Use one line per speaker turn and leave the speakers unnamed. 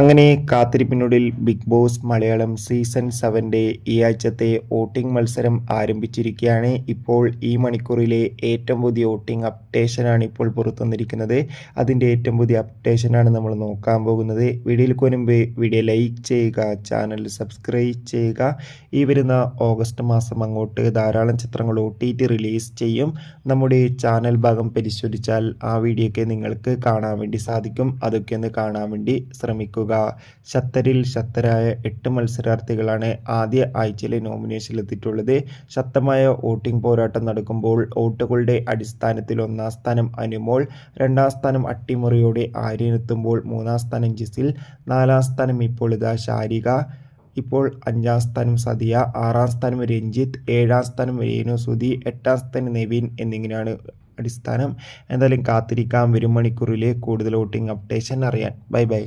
അങ്ങനെ കാത്തിരിപ്പിനൊടിൽ big boss Malayalam season സെവന്റെ ഈ ആഴ്ചത്തെ വോട്ടിംഗ് മത്സരം ആരംഭിച്ചിരിക്കുകയാണ്. ഇപ്പോൾ ഈ മണിക്കൂറിലെ ഏറ്റവും പുതിയ വോട്ടിംഗ് അപ്ഡേഷനാണ് ഇപ്പോൾ പുറത്തു വന്നിരിക്കുന്നത്. അതിന്റെ ഏറ്റവും പുതിയ അപ്ഡേഷനാണ് നമ്മൾ നോക്കാൻ പോകുന്നത്. വീഡിയോയിൽ മുൻപ് വീഡിയോ ലൈക്ക് ചെയ്യുക ചാനൽ സബ്സ്ക്രൈബ് ചെയ്യുക. ഈ വരുന്ന ഓഗസ്റ്റ് മാസം അങ്ങോട്ട് ധാരാളം ചിത്രങ്ങൾ ഒ ടി ടി റിലീസ് ചെയ്യും. നമ്മുടെ ചാനൽ ഭാഗം പരിശോധിച്ചാൽ ആ വീഡിയോ ഒക്കെ നിങ്ങൾക്ക് കാണാൻ വേണ്ടി സാധിക്കും. അതൊക്കെ ഒന്ന് കാണാൻ വേണ്ടി ശ്രമിക്കുക. ശക്തരിൽ ശക്തരായ എട്ട് മത്സരാർത്ഥികളാണ് ആദ്യ ആഴ്ചയിലെ നോമിനേഷനിലെത്തിയിട്ടുള്ളത്. ശക്തമായ വോട്ടിംഗ് പോരാട്ടം നടക്കുമ്പോൾ വോട്ടുകളുടെ അടിസ്ഥാനത്തിൽ ഒന്നാം സ്ഥാനം അനുമോൾ രണ്ടാം സ്ഥാനം അട്ടിമറിയോടെ ആര്യനെത്തുമ്പോൾ മൂന്നാം സ്ഥാനം ജിസിൽ നാലാം സ്ഥാനം ഇപ്പോൾ ഇതാ ശാരിക ഇപ്പോൾ അഞ്ചാം സ്ഥാനം സദിയ ആറാം സ്ഥാനം രഞ്ജിത്ത് ഏഴാം സ്ഥാനം രേനു സുധി എട്ടാം സ്ഥാനം നവീൻ എന്നിങ്ങനെയാണ് അടിസ്ഥാനം. എന്തായാലും കാത്തിരിക്കാം. വരും മണിക്കൂറിലെ കൂടുതൽ വോട്ടിംഗ് അപ്ഡേഷൻ അറിയാൻ. Bye bye.